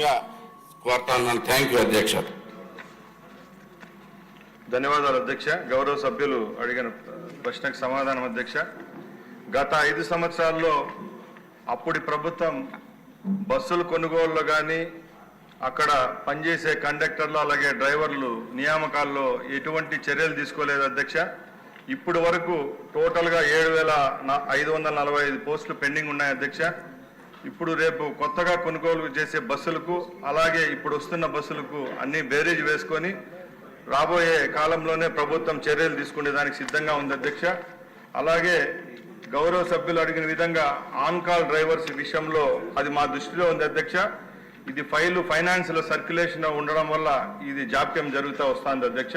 చెప్పవలసిందిగా కోరుతాను thank you అధ్యక్ష. ధన్యవాదాలు అధ్యక్ష. గౌరవ సభ్యులు అడిగిన ప్రశ్నకు సమాధానం అధ్యక్ష. గత ఐదు సంవత్సరాల్లో అప్పటి ప్రభుత్వం బస్సులు కొనుగోలులో కానీ అక్కడ పనిచేసే కండక్టర్లు అలాగే డ్రైవర్లు నియామకాల్లో ఎటువంటి చర్యలు తీసుకోలేదు అధ్యక్ష. ఇప్పుడు వరకు టోటల్గా ఏడు వేల ఐదు వందల నలభై ఐదు పోస్టులు పెండింగ్ ఉన్నాయి అధ్యక్ష. ఇప్పుడు రేపు కొత్తగా కొనుగోలు చేసే బస్సులకు అలాగే ఇప్పుడు వస్తున్న బస్సులకు అన్ని బేరీజ్ వేసుకొని రాబోయే కాలంలోనే ప్రభుత్వం చర్యలు తీసుకునే దానికి సిద్ధంగా ఉంది అధ్యక్ష. అలాగే గౌరవ సభ్యులు అడిగిన విధంగా ఆన్ కాల్ డ్రైవర్స్ విషయంలో అది మా దృష్టిలో ఉంది అధ్యక్ష. ఇది ఫైలు ఫైనాన్స్లో సర్క్యులేషన్ ఉండడం వల్ల ఇది జాప్యం జరుగుతూ వస్తుంది అధ్యక్ష.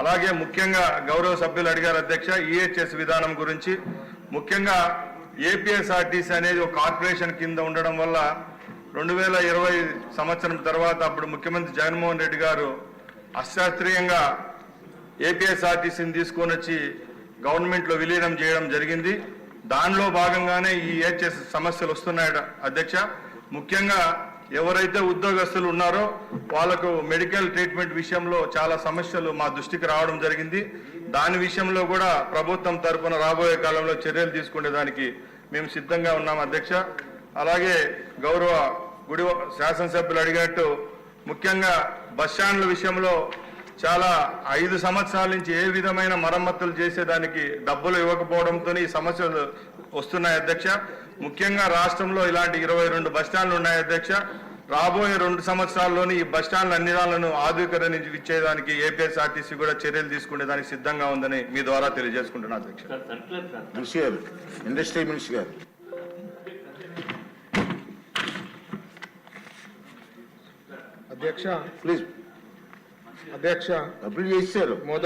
అలాగే ముఖ్యంగా గౌరవ సభ్యులు అడిగారు అధ్యక్ష ఈహెచ్ఎస్ విధానం గురించి. ముఖ్యంగా ఏపీఎస్ఆర్టీసీ అనేది ఒక కార్పొరేషన్ కింద ఉండడం వల్ల రెండు వేల ఇరవై సంవత్సరం తర్వాత అప్పుడు ముఖ్యమంత్రి జగన్మోహన్ రెడ్డి గారు అశాస్త్రీయంగా ఏపీఎస్ఆర్టీసీని తీసుకొని వచ్చి గవర్నమెంట్లో విలీనం చేయడం జరిగింది. దానిలో భాగంగానే ఈ ఏహెచ్ఎస్ సమస్యలు వస్తున్నాయట అధ్యక్ష. ముఖ్యంగా ఎవరైతే ఉద్యోగస్తులు ఉన్నారో వాళ్ళకు మెడికల్ ట్రీట్మెంట్ విషయంలో చాలా సమస్యలు మా దృష్టికి రావడం జరిగింది. దాని విషయంలో కూడా ప్రభుత్వం తరఫున రాబోయే కాలంలో చర్యలు తీసుకునే దానికి మేము సిద్ధంగా ఉన్నాం అధ్యక్ష. అలాగే గౌరవ గుడి శాసనసభ్యులు అడిగినట్టు ముఖ్యంగా బస్ స్టాండ్ల విషయంలో చాలా ఐదు సంవత్సరాల నుంచి ఏ విధమైన మరమ్మతులు చేసేదానికి డబ్బులు ఇవ్వకపోవడంతో ఈ సమస్యలు వస్తున్నాయి అధ్యక్ష. ముఖ్యంగా రాష్ట్రంలో ఇలాంటి ఇరవై రెండు బస్ స్టాండ్లు ఉన్నాయి అధ్యక్ష. రాబోయే రెండు సంవత్సరాల్లోని ఈ బస్ స్టాండ్ల అన్ని దాలను ఆధునీకరించి ఇచ్చేదానికి ఏపీఎస్ఆర్టీసీ కూడా చర్యలు తీసుకునే దానికి సిద్ధంగా ఉందని మీ ద్వారా తెలియజేసుకుంటున్నాను అధ్యక్ష. ఇండస్ట్రీ మినిస్టర్ గారు. అధ్యక్ష. ప్లీజ్. అధ్యక్ష. అప్లై చేశారు